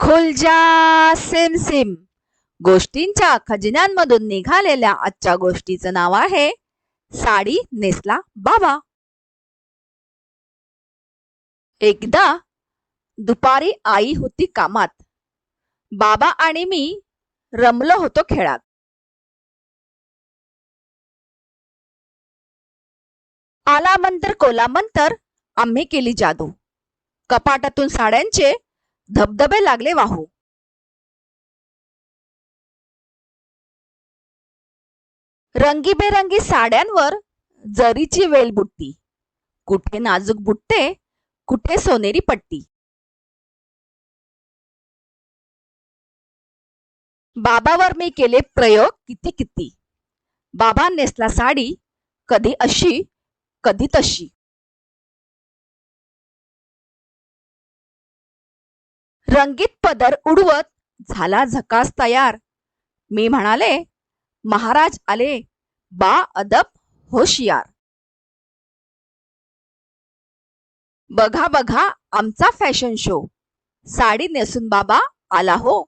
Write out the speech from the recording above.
खुलजा SIM SIM. गोष्टींच्या खजिन्यांमधून निघालेल्या आजच्या गोष्टीचं नाव आहे साडी नेसला बाबा. एकदा दुपारी आई होती कामात. बाबा आणि मी रमलो होतो खेळात. आला मंतर कोला मंतर आम्ही केली जादू. कपाटातून साड्यांचे धबधबे लागले वाहू. रंगीबेरंगी साड्यांवर जरीची वेल बुट्टी कुठे नाजूक बुट्टे कुठे सोनेरी पट्टी. बाबावर मी केले प्रयोग किती किती बाबा नेसला साडी कधी अशी कधी तशी. रंगीत पदर उडवत झाला झकास तयार. मी म्हणाले महाराज आले बा अदब होशियार. बघा बघा आमचा फॅशन शो. साडी नेसून बाबा आला हो.